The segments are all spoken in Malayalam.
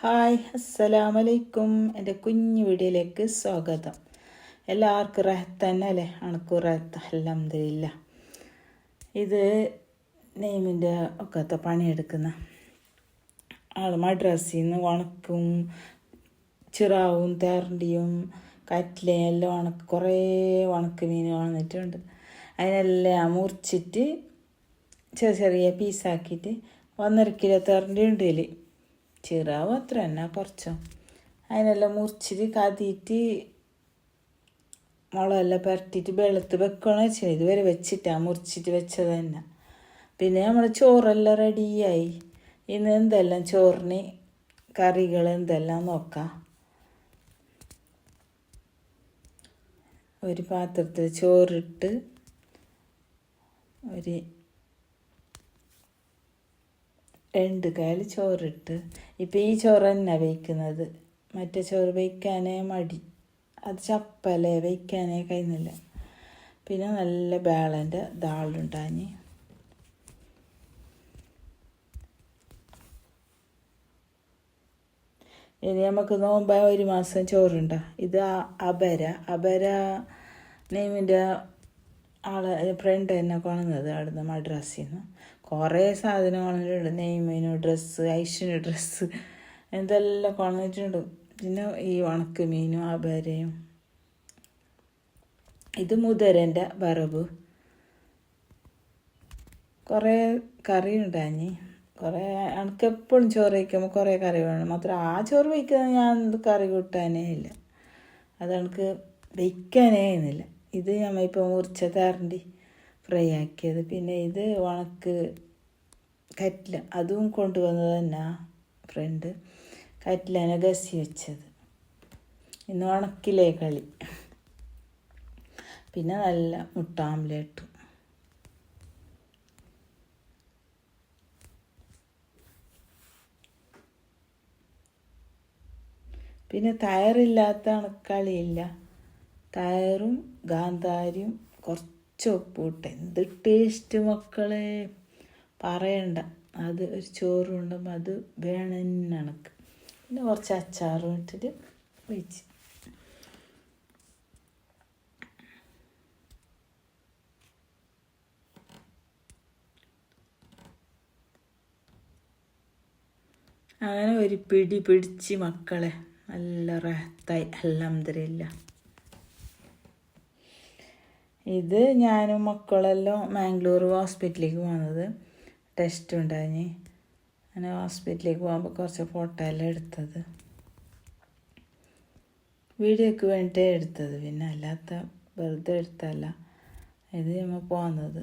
ഹായ് അസ്സലാമലൈക്കും. എന്റെ കുഞ്ഞു വീഡിയോയിലേക്ക് സ്വാഗതം. എല്ലാവർക്കും റഹത്ത് തന്നെ അല്ലേ? അണക്കു റഹത്ത് അലഹമില്ല ഇത് നെയ്മിന്റെ ഒക്കത്തെ പണിയെടുക്കുന്ന ആൾ മദ്രാസിൽ നിന്ന് ഉണക്കും ചിറാവും തേറണ്ടിയും കറ്റിലയും എല്ലാം ഉണക്ക് കുറേ ഉണക്ക് മീൻ വന്നിട്ടുണ്ട്. അതിനെല്ലാം മുറിച്ചിട്ട് ചെറിയ ചെറിയ പീസാക്കിയിട്ട് ഒന്നര കിലോ തേറണ്ടി ഉണ്ട് ഇതിൽ ചിറാവ് അത്ര തന്നെ കുറച്ചോ. അതിനെല്ലാം മുറിച്ചിട്ട് കതിയിട്ട് മുളകെല്ലാം പരട്ടിയിട്ട് വെള്ളത്ത് വെക്കണം വെച്ചാൽ ഇതുവരെ വെച്ചിട്ടാണ് മുറിച്ചിട്ട് വെച്ചത് തന്നെ. പിന്നെ നമ്മൾ ചോറെല്ലാം റെഡിയായി. ഇന്ന് എന്തെല്ലാം ചോറിന് കറികൾ എന്തെല്ലാം നോക്കാം. ഒരു പാത്രത്തിൽ ചോറിട്ട് ഒരു രണ്ട് കയ്യിൽ ചോറിട്ട്. ഇപ്പം ഈ ചോറ് തന്നെ വയ്ക്കുന്നത്? മറ്റേ ചോറ് വയ്ക്കാനേ മടി. അത് ചപ്പലേ വയ്ക്കാനേ കഴിയുന്നില്ല. പിന്നെ നല്ല ബാളന്റെ ദാളുണ്ടാഞ്ഞ്. ഇനി നമുക്ക് നോമ്പ ഒരു മാസം ചോറുണ്ട. ഇത് അബര അബര നെയ്മിന്റെ ആളെ ഫ്രണ്ട് തന്നെ കൊണ്ടുവന്നത് അവിടുന്ന് മദ്രാസിൽ നിന്ന് കുറേ സാധനം ഉണ്ട് നെയ്മിന് ഡ്രസ്സ് ഐഷിന് ഡ്രസ്സ് എന്തെല്ലാം കൊണ്ടിട്ടുണ്ട് പിന്നെ ഈ ഉണക്ക് മീനും അപരയും ഇത് മുതരന്റെ വറവ്. കുറേ കറി ഉണ്ടാഞ്ഞി കുറേ എനിക്ക് എപ്പോഴും ചോറ് വയ്ക്കുമ്പോൾ കുറേ കറി വേണം. മാത്രം ആ ചോറ് വയ്ക്കുന്നത് ഞാൻ കറി കൂട്ടാനേ ഇല്ല. അത് എനിക്ക് വയ്ക്കാനേ ഇന്നില്ല. ഇത് നമ്മൾ ഇപ്പോൾ മുറിച്ച തരണ്ടി ഫ്രൈ ആക്കിയത് പിന്നെ ഇത് ഉണക്ക് കറ്റില അതും കൊണ്ടുവന്നത് തന്നെ ഫ്രണ്ട് കറ്റിലാണ് ഗസി വെച്ചത്. ഇന്ന് ഉണക്കിലേ കളി? പിന്നെ നല്ല മുട്ട പിന്നെ തയറില്ലാത്ത കളിയില്ല തയറും ഗാന്ധാരിയും കുറച്ച് ഉപ്പിട്ട് എന്ത് ടേസ്റ്റ് മക്കളെ. പറയണ്ട. അത് ഒരു ചോറും ഉണ്ടുമ്പോൾ അത് വേണം കണക്ക് പിന്നെ കുറച്ച് അച്ചാറും ഇട്ടിട്ട് വെച്ച് അങ്ങനെ ഒരു പിടി പിടിച്ച് മക്കളെ. നല്ല റഹത്തായി. അലഹമില്ല ഇത് ഞാനും മക്കളെല്ലാം മാംഗ്ലൂർ ഹോസ്പിറ്റലിലേക്ക് പോകുന്നത് ടെസ്റ്റ് ഉണ്ടായി അങ്ങനെ ഹോസ്പിറ്റലിലേക്ക് പോകുമ്പോൾ കുറച്ച് ഫോട്ടോ എല്ലാം എടുത്തത്. വീഡിയോക്ക് വേണ്ടിയിട്ടേ എടുത്തത്. പിന്നെ അല്ലാത്ത വെറുതെ എടുത്തല്ല ഇത് നമ്മൾ പോകുന്നത്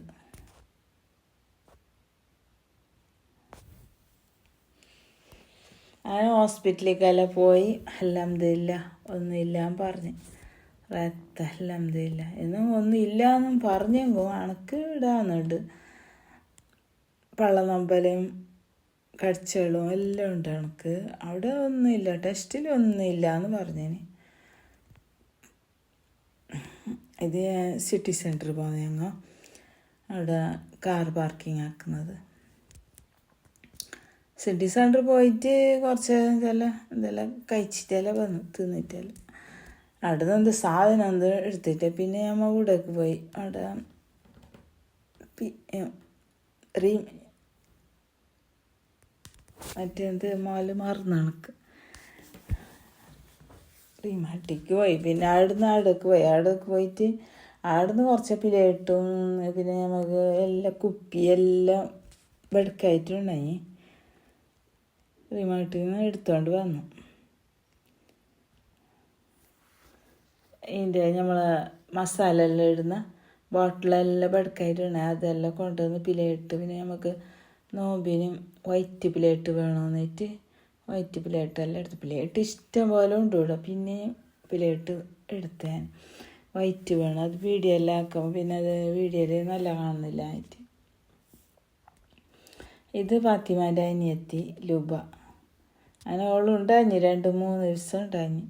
അങ്ങനെ ഹോസ്പിറ്റലിലേക്കെല്ലാം പോയി. അലഹമില്ല ഒന്നുമില്ല പറഞ്ഞ്. അലഹമില്ല എന്നും ഒന്നും എന്നും പറഞ്ഞെങ്കും അണക്ക് ഇടാന്നുണ്ട്. പള്ളനമ്പലും കടിച്ചകളും എല്ലാം ഉണ്ട് അണക്ക് അവിടെ ഒന്നുമില്ല ടെസ്റ്റിൽ ഒന്നുമില്ല എന്ന് പറഞ്ഞേന്. ഇത് സിറ്റി സെന്ററിൽ പോകുന്ന ഞങ്ങൾ അവിടെ കാർ പാർക്കിംഗ് ആക്കുന്നത്. സിറ്റി സെന്ററിൽ പോയിട്ട് കുറച്ച് എന്തെല്ലാം ഇതെല്ലാം കഴിച്ചിട്ടെല്ലാം വന്നു തിന്നിട്ടെല്ലാം. അവിടെ നിന്ന് സാധനം എന്ത് എടുത്തിട്ട് പിന്നെ നമ്മൾ കൂടെക്ക് പോയി. അവിടെ റീ മറ്റേത് മോൽ മറന്നു കണക്ക്. റീമാട്ടിക്ക് പോയി. പിന്നെ അവിടുന്ന് അവിടേക്ക് പോയി. അവിടേക്ക് പോയിട്ട് അവിടുന്ന് കുറച്ച് പ്ലേറ്റും പിന്നെ നമുക്ക് എല്ലാം കുപ്പി എല്ലാം വെടുക്കായിട്ടുണ്ടായി. റീമാട്ടിൽ നിന്ന് എടുത്തോണ്ട് വന്നു. ഇതിന്റെ നമ്മൾ മസാല എല്ലാം ഇടുന്ന ബോട്ടിലെല്ലാം വെടുക്കായിട്ടാണ് അതെല്ലാം കൊണ്ടുവന്ന് പ്ലേറ്റ് പിന്നെ നമുക്ക് നോമ്പിനും വൈറ്റ് പ്ലേറ്റ് വേണമെന്നിട്ട് വൈറ്റ് പ്ലേറ്റ് എല്ലാം എടുത്ത് പ്ലേറ്റ് ഇഷ്ടം പോലെ ഉണ്ട് ഇവിടെ. പിന്നെ പ്ലേറ്റ് എടുത്ത് വൈറ്റ് വേണം. അത് വീഡിയോ എല്ലാം ആക്കുമ്പോൾ പിന്നെ അത് വീഡിയോയിൽ നല്ല കാണുന്നില്ല ആയിട്ട് ഇത് ഫാത്തിമാന്റെ അനിയത്തി ലുബ. അങ്ങനെ ഓളുണ്ടാഞ്ഞ് രണ്ട് മൂന്ന് ദിവസം ഉണ്ടാഞ്ഞ്.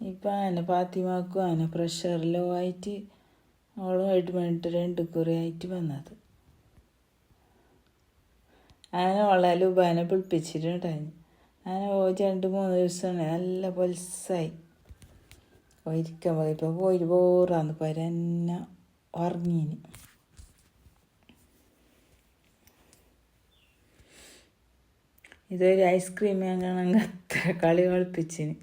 ഇപ്പം അങ്ങനെ പാത്തിമാക്കും അതിനെ പ്രഷർ ലോ ആയിട്ട് ഓളുമായിട്ട് വേണ്ടിട്ട് രണ്ട് കുറി ആയിട്ട് വന്നത്. അങ്ങനെ ഓളെ ലുബാനെ പിടിപ്പിച്ചിട്ടുണ്ടായിരുന്നു അങ്ങനെ രണ്ട് മൂന്ന് ദിവസമാണ് നല്ല പൊൽസായി. ഇരിക്കാൻ പോയി. ഇപ്പോൾ പോയി ബോറാന്ന് പരന്ന ഉറങ്ങീന് ഇതൊരു ഐസ്ക്രീം വാങ്ങണമെങ്കിൽ അത്ര കളി കളിപ്പിച്ചിന്.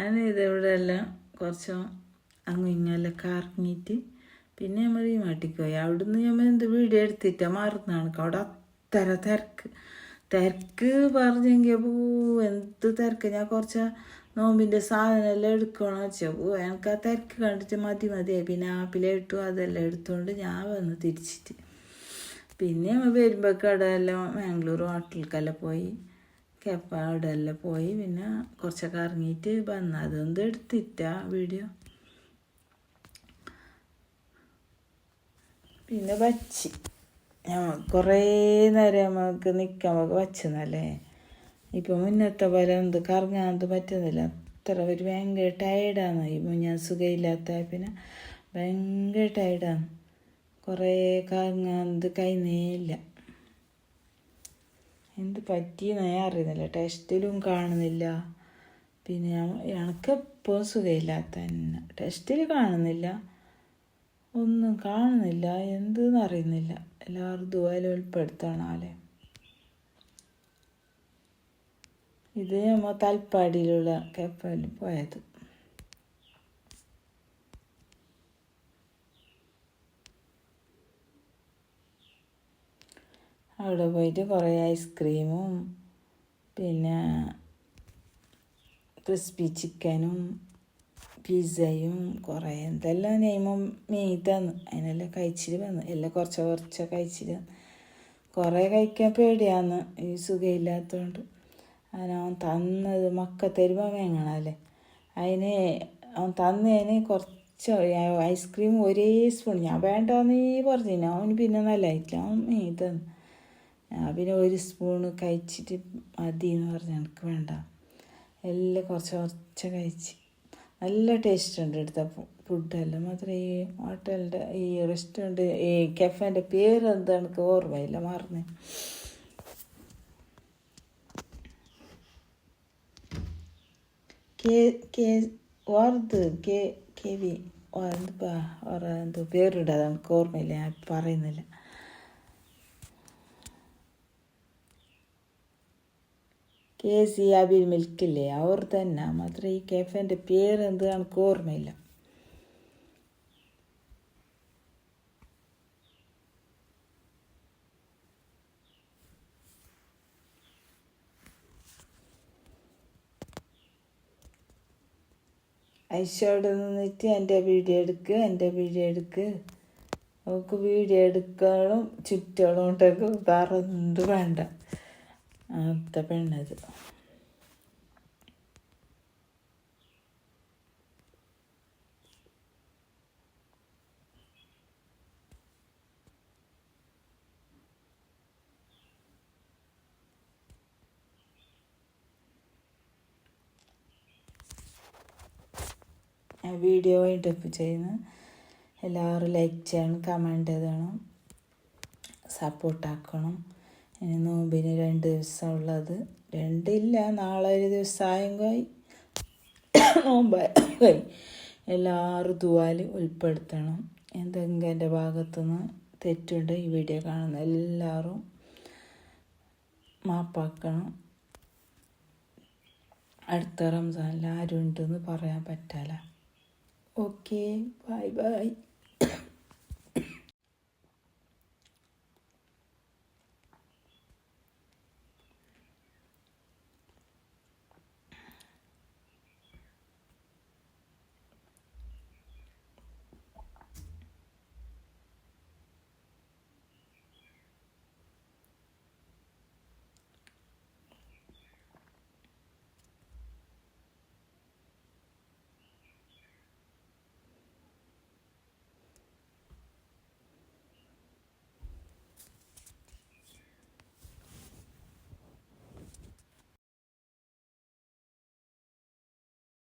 ഞാൻ ഇതിവിടെ എല്ലാം കുറച്ച് അങ്ങ് ഇങ്ങെല്ലാം കറങ്ങിയിട്ട് പിന്നെ നമ്മൾ ഈ മാട്ടിക്ക് പോയി. അവിടുന്ന് നമ്മൾ എന്ത് വീഡിയോ എടുത്തിട്ട് മറന്നാണ് അവിടെ അത്ര തിരക്ക്. തിരക്ക് പറഞ്ഞെങ്കിൽ പൂ എന്ത് തിരക്ക്? ഞാൻ കുറച്ച് നോമ്പിന്റെ സാധനമെല്ലാം എടുക്കണം വെച്ചാൽ പൂ എനിക്ക് ആ തിരക്ക് കണ്ടിട്ട് മതി മതിയായി പിന്നെ ആപ്പിലിട്ടു അതെല്ലാം എടുത്തുകൊണ്ട് ഞാൻ വന്ന് തിരിച്ചിട്ട്. പിന്നെ നമ്മൾ വരുമ്പോൾ കടയെല്ലാം മാംഗ്ലൂർ ഹോട്ടലിലേക്കെല്ലാം പോയി. കേപ്പ അവിടെ എല്ലാം പോയി. പിന്നെ കുറച്ചൊക്കെ ഇറങ്ങിയിട്ട് വന്ന്. അതൊന്നും എടുത്തിട്ട വീഡിയോ പിന്നെ വച്ചി. കുറേ നേരം നമുക്ക് നിൽക്കാൻ നമുക്ക് വച്ചെന്നല്ലേ. ഇപ്പം മുന്നത്തെ പോലെ എന്ത് കറങ്ങാൻ പറ്റുന്നില്ല. അത്ര ഒരു ഭയങ്കര ടയർഡാണ് ഇപ്പം ഞാൻ സുഖമില്ലാത്ത പിന്നെ ഭയങ്കര ടയർഡാണ് കുറേ കറങ്ങാൻ കഴിഞ്ഞേയില്ല എന്ത് പറ്റിയെന്ന് ഞാൻ അറിയുന്നില്ല. ടെസ്റ്റിലും കാണുന്നില്ല. പിന്നെ എനക്കെപ്പോഴും സുഖമില്ലാത്ത തന്നെ. ടെസ്റ്റിൽ കാണുന്നില്ല. ഒന്നും കാണുന്നില്ല. എന്തെന്ന് അറിയുന്നില്ല. എല്ലാവരും ദുബായിൽ ഉൾപ്പെടുത്തണാലേ ഇത് നമ്മൾ തൽപ്പാടിയിലുള്ള കപ്പലിൽ പോയത്. അവിടെ പോയിട്ട് കുറേ ഐസ്ക്രീമും പിന്നെ ക്രിസ്പി ചിക്കനും പിസയും കുറേ എന്തെല്ലാം നെയ്മും മെയ്താന്ന് തന്നു. അതിനെല്ലാം കഴിച്ചിട്ട് വന്നു. എല്ലാം കുറച്ച് കുറച്ച് കഴിച്ചിട്ട് കുറേ കഴിക്കാൻ പേടിയാന്ന്. ഈ സുഖമില്ലാത്തതുകൊണ്ട് അവൻ തന്നത് മക്ക തരുമ്പോൾ വേങ്ങണല്ലേ അതിന് അവൻ തന്നതിന് കുറച്ച് ഐസ്ക്രീം ഒരേ സ്പൂൺ. ഞാൻ വേണ്ടെന്നേ പറഞ്ഞു അവന് പിന്നെ നല്ലതായിട്ടില്ല അവൻ മെയ്താന്ന് തന്നു. പിന്നെ ഒരു സ്പൂണ് കഴിച്ചിട്ട് മതി എന്ന് പറഞ്ഞു എനിക്ക് വേണ്ട. എല്ലാം കുറച്ച് കുറച്ച് കഴിച്ച്. നല്ല ടേസ്റ്റ് ഉണ്ട് എടുത്ത ഫുഡെല്ലാം മാത്രം ഈ ഹോട്ടലിന്റെ ഈ റെസ്റ്റോറന്റ് ഈ കഫേന്റെ പേര് എന്താ എനിക്ക് ഓർമ്മയില്ല മറന്ന്. കെ കെ ഓർത്ത് കെ കെ വി എന്താ എന്തോ പേരുണ്ട് അത് എനിക്ക് ഓർമ്മയില്ല ഞാൻ പറയുന്നില്ല. കെ സി ആബിൽ മിൽക്കില്ലേ അവർ തന്നെ. മാത്രം ഈ കെഫേന്റെ പേര് എന്ത് എനിക്ക് ഓർമ്മയില്ല. ഐശോടെ നിന്നിട്ട് എന്റെ വീഡിയോ എടുക്ക് എന്റെ വീഡിയോ എടുക്ക്. അവൾക്ക് വീഡിയോ എടുക്കാനും ചുറ്റോളം ഉണ്ടെങ്കിൽ വേറെ എന്ത് വേണ്ട. അങ്ങനത്തെ പെണ്ണത് വീഡിയോ വൈൻഡപ്പ് ചെയ്യുന്ന. എല്ലാവരും ലൈക്ക് ചെയ്യണം കമന്റ് ചെയ്യണം സപ്പോർട്ടാക്കണം ഇനി നോമ്പിന് രണ്ട് ദിവസമുള്ളത് രണ്ടില്ല നാളെ ഒരു ദിവസമായും കായി നോമ്പായി എല്ലാവരും ഋതുവാലും ഉൾപ്പെടുത്തണം. എന്തെങ്കിലും എന്റെ ഭാഗത്തുനിന്ന് തെറ്റുണ്ട് ഈ വീഡിയോ കാണുന്ന എല്ലാവരും മാപ്പാക്കണം. അടുത്ത റംസാനിൽ ആരും ഉണ്ടെന്ന് പറയാൻ പറ്റാല ഓക്കെ ബൈ ബൈ.